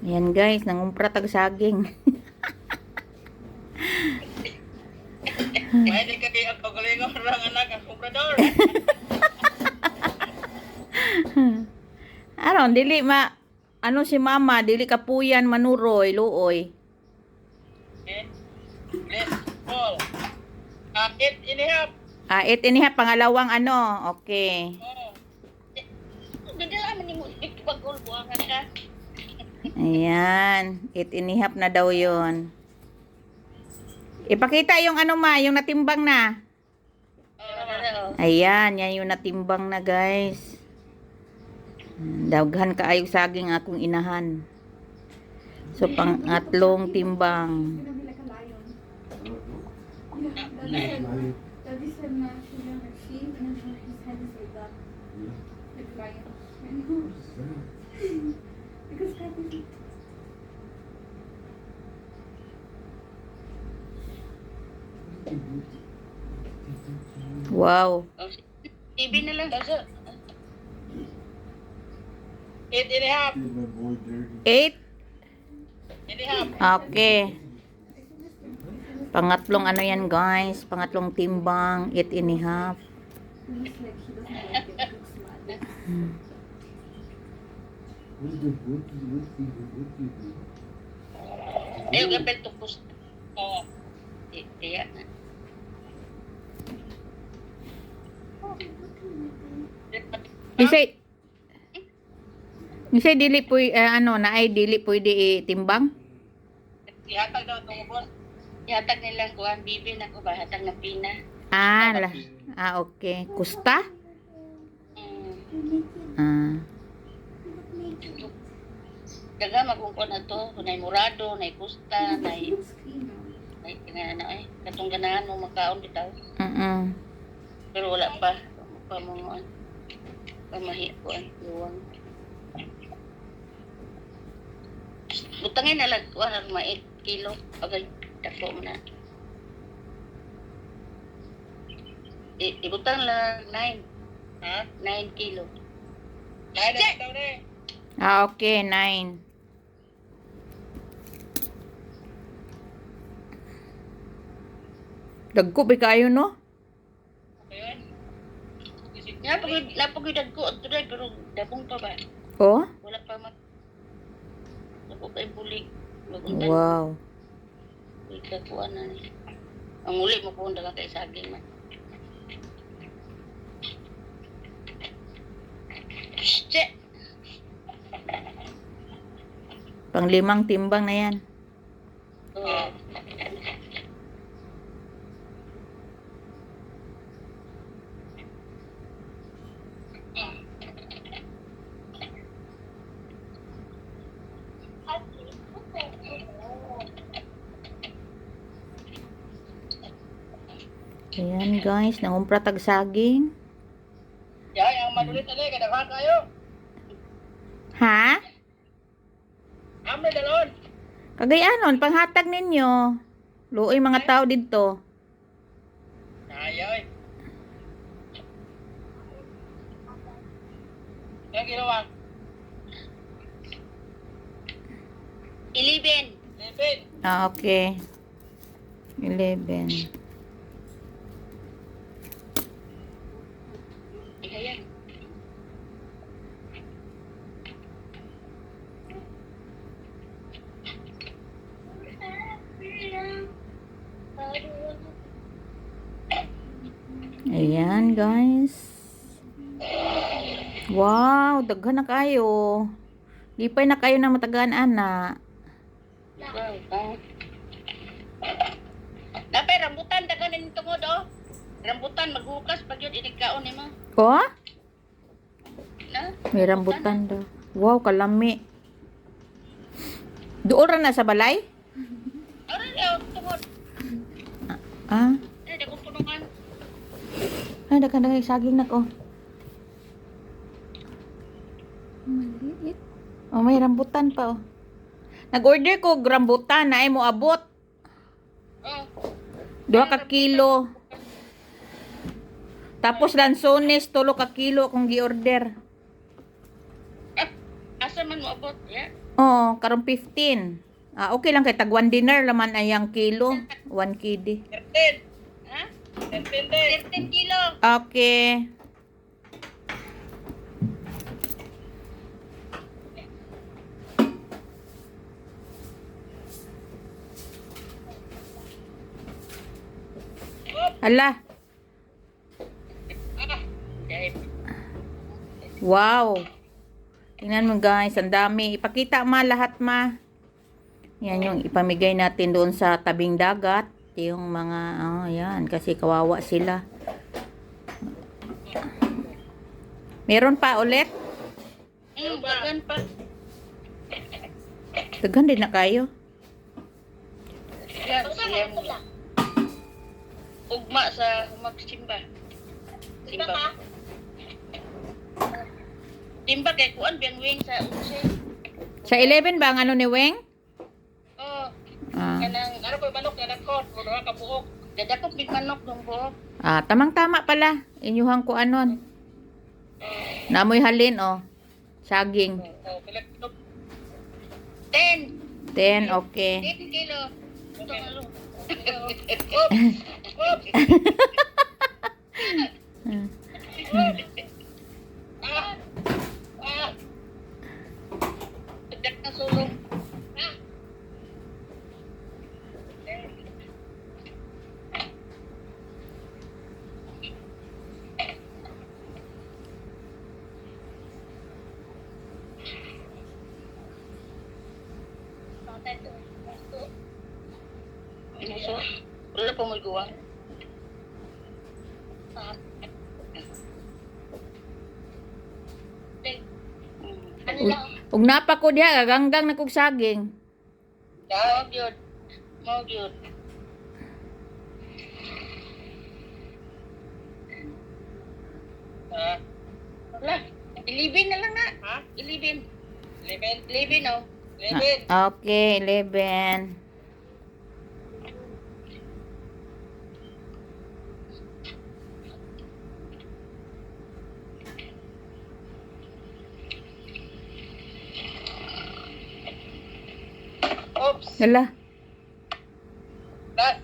Yan guys, nangumpra tag saging. Pwede ka di ang kagalingon ng anak ang kumprador. Aron, dili ma ano si mama, dili kapuyan manuroy, luoy. Okay? Let's go. Uh, it in half. Ah, it iniha pangalawang ano. Okay. Oh. Ganda naman ni mo ipagul buangan ka. Ayan, it inihap na daw 'yon. Ipakita yung ano ma, yung natimbang na. Ayan, yan yung natimbang na guys. Daghan kaayo saging akong inahan. So pangatlong timbang. Daddy said Wow. TV na lang. Kasi, It in half. Eight. In half. Okay. Pangatlong ano yan guys, pangatlong timbang, eight and a half. ayaw gabel tupos. Oh. Di- Diya na. Isay, Isay dili po, ano, na ay dili pwede timbang? Ihatag daw itong ubos. Ihatag nilang kuhan, bibi na ko ba? Hatag na pina. Ah, la, ah, okay. Kusta? Mm. Ah, Daga magungkon na to. Kunay murado, nay kusta, nay... Nay kinana ay. Katong ganahan mo makaon bitaw. mm Pero wala pa. Pa mo ano. Pamahi ko ang luwang. Butangin na lang ko ang mga 8 kilo. Agay, dako mo na. I- ibutang lang 9. Ha? 9 kilo. Lahat na daw na eh. Ah, okay, nine. Dagko ba kayo, no? Ayun. Isip ko. Napagod, napagod ko at tuloy, pero dabong pa ba? Oh? Wala pa mat... Ako kay bulig. Maguntan. Wow. Ikakuha na ni. Ang uli mo po daga kay saging man. Che! Panglimang timbang na yan. Ayan guys, nangumpra tag saging. Yay, ang madulit na kayo. Ha? Kagayanon, panghatag ninyo. Luoy mga tao dito. Ayaw eh. Yung ginawa. 11. Lipin. Ah, okay. 11. Ayan. Ayan guys. Wow, daghan na kayo. Lipay na kayo na matagaan ana. Oh. Napay rambutan dagan ni tungod oh. Rambutan maghukas pag yun inigkaon ni mo. Oh? Na? May rambutan daw. Wow, kalami. Doon na sa balay? Ara niya tungod. Ah, punungan. Ay daghan daghan saging na ko. Maliit. Oh, may rambutan pa oh. Nag-order ko rambutan na ay mo abot. Oh. Duha ka kilo. Tapos lansones tulo ka kilo kung gi-order. Ah, asa man mo abot? Ya. Oh, karong 15. Ah, okay lang kay tag one dinner laman ay ang kilo. 1 kd. 13. Ha? 13 din. 13 kilo. Okay. Ala, wow. Tingnan mo guys, ang dami. Ipakita ma lahat ma. Yan yung ipamigay natin doon sa tabing dagat. Yung mga, oh yan, kasi kawawa sila. Meron pa ulit? Mm, bagan pa. Dagan din na kayo. Siyem. Ugma sa magsimba. Simba. Timba kay kuan biyang wing sa. Sa 11 ba ang ano ni Weng? Oh, Ah, kanang Ano ko manok na nagkot? Kung ka buok. dadakop big manok dong buhok. ah tamang-tama pala. Inyuhang ko anon. Namoy halin, oh. Saging. Oh, Pilipino. 10. 10, okay. 10 kilo. Malo. Ah! Ah! Dak na sulong. Inuso. Wala pa mo guwang. Ug- Ug napa ko diha gaganggang na kog saging. Mao gyud. Mao gyud. Ah! Wala. Ilibin na lang na. Ha? Ilibin. 11. Ilibin oh. 11. Ah, okay, 11. Oops. Hala. Last.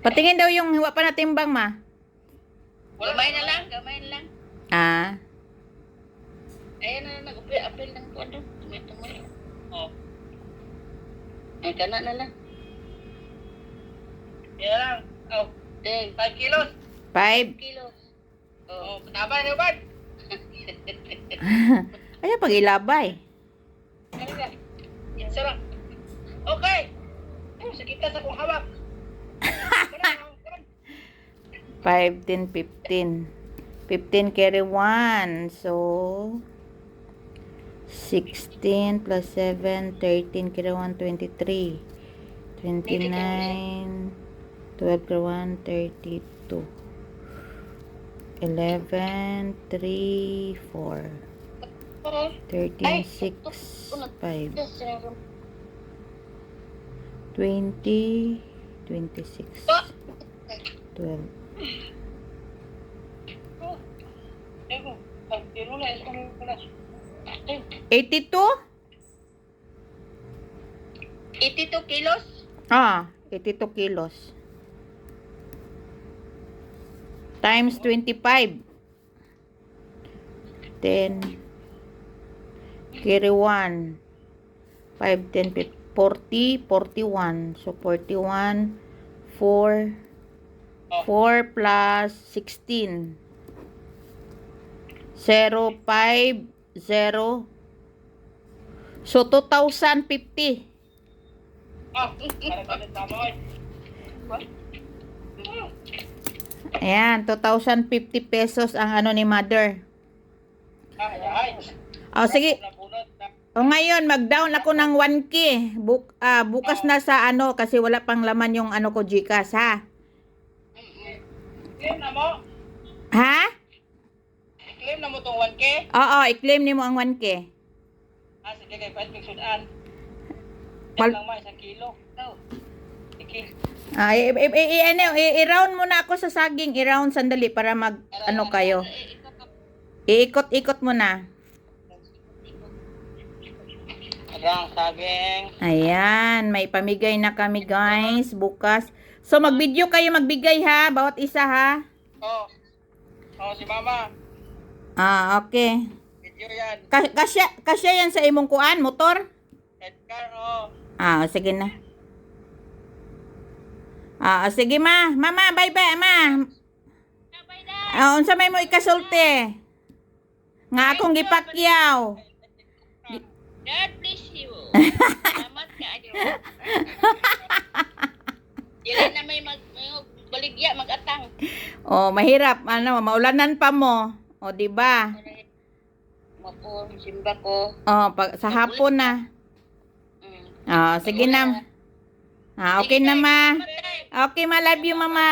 Patingin daw yung hiwa pa na timbang ma. Gamay na lang, gamay na lang. Ah. Ayan na lang, apil ng kodo. Tumay-tumay. Oh. Ay, kana na lang. Yan lang. Oh. 10 5 kilos. 5. kilos. Oh, Oh. pataba na ba? Ay, pag ilabay. Ano ka? Sarap. Okay. Oh, sakit sa kong hawak. 5, 10, 15. 15 carry 1. So, 16 plus 7, 13 carry 1, 23. 29, 12 carry 1, 32. 11, 3, 4. 13, 6, 5. 20, 26. 12. Ewan. 82? 82 kilos? Ah, 82 kilos. Times 25. 10. Carry 1. 5, 10, 50, 40, 41. So, 41, 4, 4 plus 16. 0, 5, 0. So, 2,050. Ah, parang palit tama eh. Ayan, 2,050 pesos ang ano ni mother. O, sige. Nabunot na. O, ngayon, mag-down ako ng 1K. Buk, ah, bukas na sa ano, kasi wala pang laman yung ano ko, Gcash, ha? Na mo. Ha? Claim na mo tong 1K. Oo, i-claim ni mo ang 1K. Ah, sige kay Pat Pigsudan. Mal- Mal lang ma isang kilo. No. Sige. Ah, i- i- i- ano, i- i-round muna ako sa saging. I-round sandali para mag, ano kayo. Iikot-ikot mo na. Dagang saging. Ayan, may pamigay na kami guys bukas. So mag-video kayo magbigay ha, bawat isa ha. Oh. Oh, si mama. Ah, okay. Video yan. Ka- kasya, kasya yan sa imong kuan, motor? Edgar, oh. Ah, sige na. Ah, sige ma. Mama, bye-bye ma. Ah, unsa may mo ikasulti? Nga akong gipakyaw. God bless you. Salamat ka, Adyo. Dili na may mag, may baligya, mag-atang. Oh, mahirap ano, maulanan pa mo. O, di ba? Mapo, simba ko. Oh, pag, sa hapon na. Mm. Ah, sige na. Ah, okay na ma. Okay, ma, love you mama.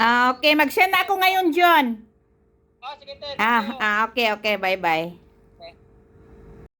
Ah, okay, mag-send na ako ngayon, John. Oh, sige, Ted. Ah, ah, okay, okay, bye-bye.